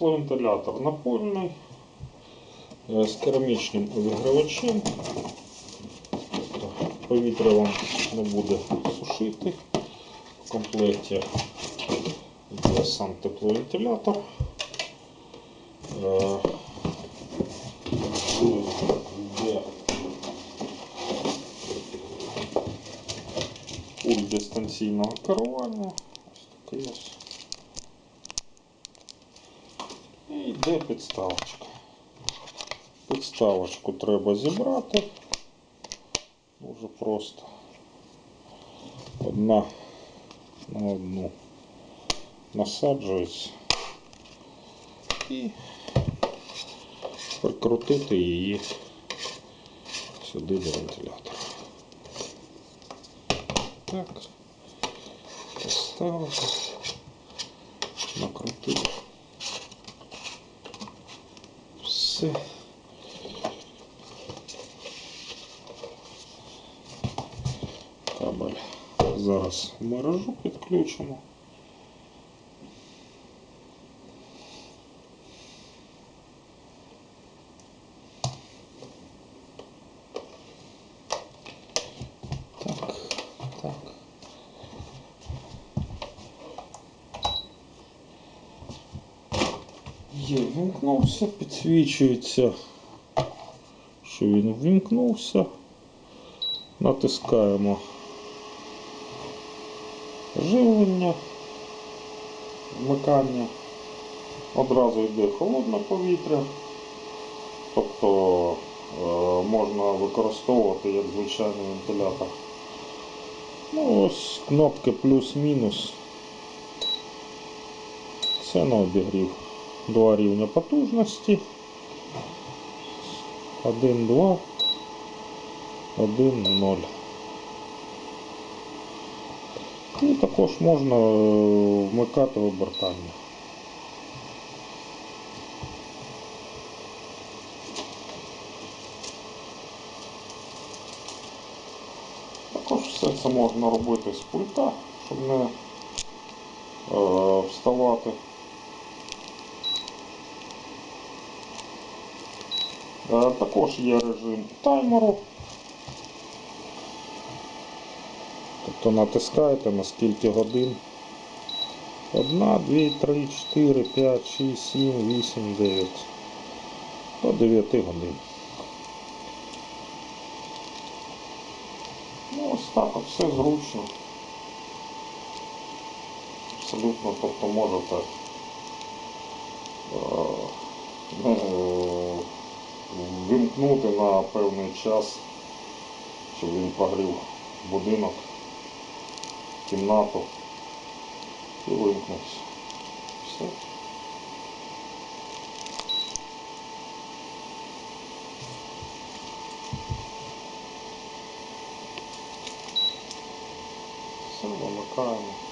тепловентилятор напольний е, з керамічним обігрівачем. Повітря вам не буде сушити. В комплекті йде сам тепловентилятор. Е, пульт дистанційного керування. Ось такий ось. І йде підставочка. Підставочку треба зібрати. Дуже просто. Одна на одну насаджується і прикрутити її сюди до вентилятора. Так, поставити, накрутити. Все. Кабель. Зараз мережу підключимо. Є, вімкнувся, підсвічується, що він ввімкнувся. Натискаємо живлення, вмикання. Одразу йде холодне повітря, тобто е, можна використовувати як звичайний вентилятор. Ну, ось кнопки плюс-мінус. Це на обігрів. Два рівня потужності. 1, 2, 1, 0. І також можна е, вмикати обертання. Також все це можна робити з пульта, щоб не е, вставати. Також є режим таймеру. Тобто натискаєте на скільки годин. 1, 2, 3, 4, 5, 6, 7, 8, 9. До 9 годин. Ну, ось так от все зручно. Абсолютно, тобто можете е, не, е, вимкнути на певний час, щоб він прогрів будинок, кімнату і вимкнувся. Все. Все, вимикаємо.